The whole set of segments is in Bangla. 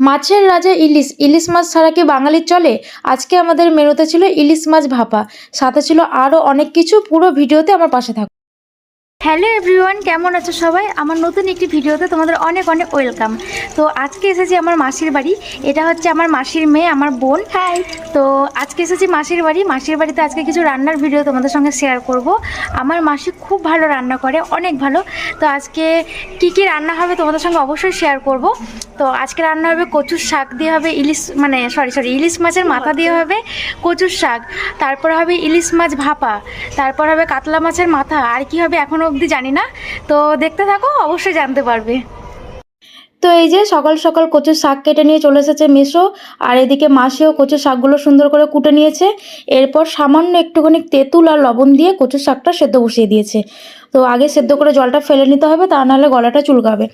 মাছের রাজা ইলিশ। ইলিশ মাছ ছাড়া কি বাঙালির চলে? আজকে আমাদের মেনুতে ছিল ইলিশ মাছ ভাপা। সাথে ছিল আরও অনেক কিছু। পুরো ভিডিওতে আমার পাশে থাকো হ্যালো এভরিওয়ান কেমন আছো সবাই? আমার নতুন একটি ভিডিওতে তোমাদের অনেক অনেক ওয়েলকাম। তো আজকে এসেছি আমার মাসির বাড়ি। এটা হচ্ছে আমার মাসির মেয়ে আমার বোন। হাই। তো আজকে এসেছি মাসির বাড়ি। মাসির বাড়িতে আজকে কিছু রান্নার ভিডিও তোমাদের সঙ্গে শেয়ার করব। আমার মাসি খুব ভালো রান্না করে, অনেক ভালো। তো আজকে কি কি রান্না হবে তোমাদের সঙ্গে অবশ্যই শেয়ার করব। তো আজকে রান্না হবে কচুর শাক, দিয়ে হবে ইলিশ মানে সরি সরি ইলিশ মাছের মাথা দিয়ে হবে কচুর শাক, তারপর হবে ইলিশ মাছ ভাপা, তারপর হবে কাতলা মাছের মাথা, আর কি হবে এখনও অবধি জানি না। তো দেখতে থাকো, অবশ্যই জানতে পারবে। তো এই যে সকাল সকাল কচুর শাক কেটে নিয়ে চলে এসেছে মেশো, আর এদিকে মাসেও কচুর শাকগুলো সুন্দর করে কুটে নিয়েছে। এরপর সামান্য একটুখানি তেঁতুল আর লবণ দিয়ে কচুর শাকটা সেদ্ধ বসিয়ে দিয়েছে। তো আগে সেদ্ধ করে জলটা ফেলে নিতে হবে, তা নাহলে গলাটা চুলকাবে।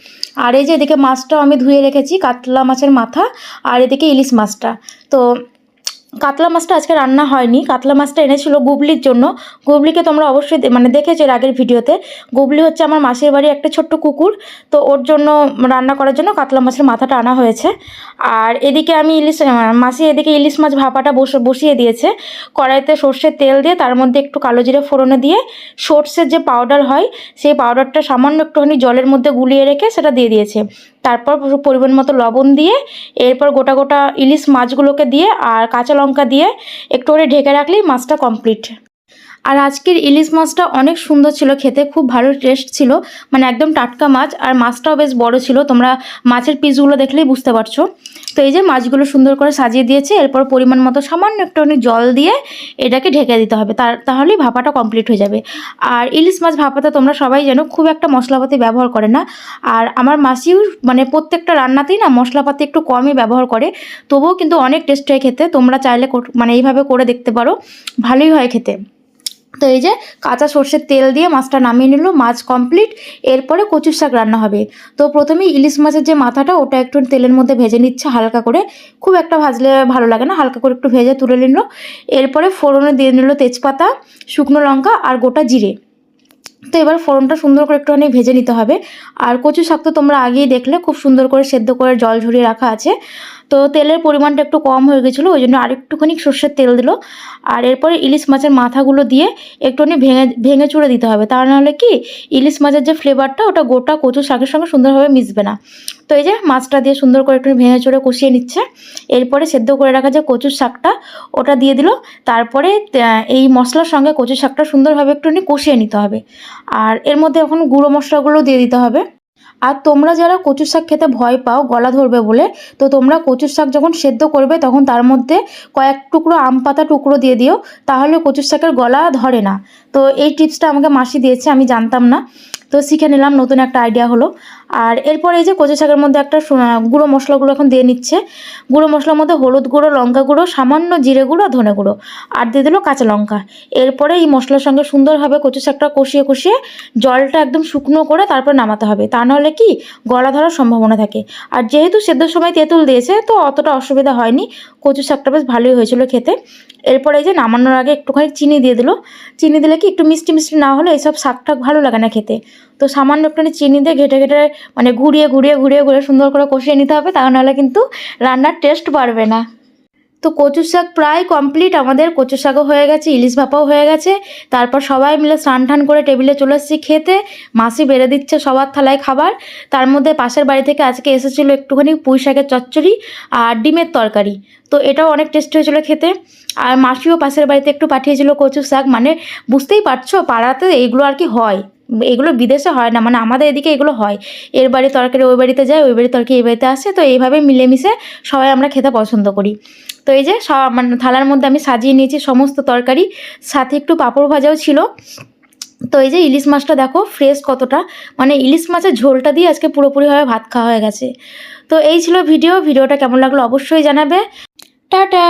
আর এই যে এদিকে মাছটাও আমি ধুয়ে রেখেছি, কাতলা মাছের মাথা, আর এদিকে ইলিশ মাছটা। তো কাতলা মাছটা আজকে রান্না হয়নি। কাতলা মাছটা এনেছিল গুবলির জন্য। গুবলিকে তোমরা অবশ্যই মানে দেখেছ আগের ভিডিওতে। গুবলি হচ্ছে আমার মাসির বাড়ি একটা ছোট্ট কুকুর। তো ওর জন্য রান্না করার জন্য কাতলা মাছের মাথাটা আনা হয়েছে। আর এদিকে আমি ইলিশ মাসি এদিকে ইলিশ মাছ ভাপাটা বসে বসিয়ে দিয়েছে। কড়াইতে সর্ষের তেল দিয়ে তার মধ্যে একটু কালো জিরে ফোড়নে দিয়ে সর্ষের যে পাউডার হয়, সেই পাউডারটা সামান্য একটুখানি জলের মধ্যে গুলিয়ে রেখে সেটা দিয়ে দিয়েছে। তারপর পরিমাণ মতো লবণ দিয়ে, এরপর গোটা গোটা ইলিশ মাছগুলোকে দিয়ে আর কাঁচা লঙ্কা দিয়ে একটু করে ঢেকে রাখলেই মাছটা কমপ্লিট আর আজকের ইলিশ মাছটা অনেক সুন্দর ছিল, খেতে খুব ভালো টেস্ট ছিল মানে একদম টাটকা মাছ, আর মাছটাও বেশ বড় ছিল, তোমরা মাছের পিসগুলো দেখলেই বুঝতে পারছ। তো এই যে মাছগুলো সুন্দর করে সাজিয়ে দিয়েছে, এরপর পরিমাণ মতো সামান্য একটুখানি জল দিয়ে এটাকে ঢেকে দিতে হবে, তার তাহলেই ভাপাটা কমপ্লিট হয়ে যাবে। আর ইলিশ মাছ ভাপাতে তোমরা সবাই জানো খুব একটা মশলাপাতি ব্যবহার করে না। আর আমার মাসিও মানে প্রত্যেকটা রান্নাতেই না মশলাপাতি একটু কমই ব্যবহার করে, তবুও কিন্তু অনেক টেস্ট হয় খেতে, তোমরা চাইলে মানে এইভাবে করে দেখতে পারো, ভালোই হয় খেতে। তো এই যে কাঁচা সর্ষের তেল দিয়ে মাছটা নামিয়ে নিল, মাছ কমপ্লিট এরপরে কচুর শাক রান্না হবে। তো প্রথমেই ইলিশ মাছের যে মাথাটা, ওটা একটু তেলের মধ্যে ভেজে নিচ্ছে হালকা করে। খুব একটা ভাজলে ভালো লাগে না, হালকা করে একটু ভেজে তুলে নিল। এরপরে ফোড়নে দিয়ে নিল তেজপাতা, শুকনো লঙ্কা আর গোটা জিরে। তো এবার ফোড়নটা সুন্দর করে একটুখানি ভেজে নিতে হবে। আর কচু শাক তো তোমরা আগেই দেখলে, খুব সুন্দর করে সেদ্ধ করে জল ঝরিয়ে রাখা আছে। তো তেলের পরিমাণটা একটু কম হয়ে গেছিল, ওই জন্য আরেকটুখানি সর্ষের তেল দিল। আর এরপরে ইলিশ মাছের মাথাগুলো দিয়ে একটুখানি ভেঙে ভেঙে চুড়ে দিতে হবে। তা নাহলে কি ইলিশ মাছের যে ফ্লেভারটা ওটা গোটা কচু শাকের সঙ্গে সুন্দরভাবে মিশবে না। তো এই যে মাছটা দিয়ে সুন্দর করে একটু ভেঙে চুড়ে কষিয়ে নিচ্ছে। এরপরে সেদ্ধ করে রাখা যে কচুর শাকটা, ওটা দিয়ে দিল। তারপরে এই মশলার সঙ্গে কচু শাকটা সুন্দরভাবে একটুখানি কষিয়ে নিতে হবে। আর এর মধ্যে এখন গুঁড়ো মশলাগুলো দিয়ে দিতে হবে। আর তোমরা যারা কচুর শাক খেতে ভয় পাও, গলা ধরবে বলে, তো তোমরা কচুর শাক যখন সেদ্ধ করবে, তখন তার মধ্যে কয়েক টুকরো আম পাতা টুকরো দিয়ে দিও, তাহলে কচুর শাকের গলা ধরে না। তো এই টিপসটা আমাকে মাসি দিয়েছে, আমি জানতাম না। তো শিখে নিলাম, নতুন একটা আইডিয়া হলো। আর এরপর এই যে কচু শাকের মধ্যে একটা গুঁড়ো মশলাগুলো এখন দিয়ে নিচ্ছে। গুঁড়ো মশলার মধ্যে হলুদ গুঁড়ো, লঙ্কা গুঁড়ো, সামান্য জিরে গুঁড়ো, ধনে গুঁড়ো আর দিয়ে দিল কাঁচা লঙ্কা। এরপরে এই মশলার সঙ্গে সুন্দরভাবে কচু শাকটা কষিয়ে কষিয়ে জলটা একদম শুকনো করে তারপর নামাতে হবে। তা নাহলে কি গলা ধরার সম্ভাবনা থাকে। আর যেহেতু সেদ্ধর সময় তেঁতুল দিয়েছে, তো অতটা অসুবিধা হয়নি। কচু শাকটা বেশ ভালোই হয়েছিল খেতে। এরপরে এই যে নামানোর আগে একটুখানি চিনি দিয়ে দিল। চিনি দিলে কি একটু মিষ্টি মিষ্টি না হলে এইসব শাক টাক ভালো লাগে না খেতে। তো সামান্য একটুখানি চিনি দিয়ে ঘেটে ঘেটে মানে ঘুরিয়ে ঘুরিয়ে ঘুরিয়ে ঘুরিয়ে সুন্দর করে কষিয়ে নিতে হবে তা নাহলে কিন্তু রান্নার টেস্ট বাড়বে না। তো কচু শাক প্রায় কমপ্লিট আমাদের কচু শাকও হয়ে গেছে, ইলিশ ভাপাও হয়ে গেছে। তারপর সবাই মিলে স্নান টান করে টেবিলে চলে এসেছি খেতে। মাসি বেড়ে দিচ্ছে সবার থালায় খাবার। তার মধ্যে পাশের বাড়ি থেকে আজকে এসেছিল একটুখানি পুঁই শাকের চচ্চড়ি আর ডিমের তরকারি। তো এটাও অনেক টেস্ট হয়েছিল খেতে। আর মাসিও পাশের বাড়িতে একটু পাঠিয়েছিল কচু শাক। মানে বুঝতেই পারছ, পাড়াতে এইগুলো আর কি হয়। এগুলো বিদেশে হয় না মানে আমাদের এদিকে এগুলো হয়। এর বাড়ি তরকারি ওই বাড়িতে যায়, ওই বাড়ি তরকারি এই বাড়িতে আসে, তো এইভাবে মিলেমিশে সবাই আমরা খেতে পছন্দ করি। তো এই যে সব মানে থালার মধ্যে আমি সাজিয়ে নিয়েছি সমস্ত তরকারি, সাথে একটু পাঁপড় ভাজাও ছিল। তো এই যে ইলিশ মাছটা দেখো ফ্রেশ কতটা মানে ইলিশ মাছের ঝোলটা দিয়ে আজকে পুরোপুরিভাবে ভাত খাওয়া হয়ে গেছে। তো এই ছিল ভিডিও, ভিডিওটা কেমন লাগল অবশ্যই জানাবে। টাটা!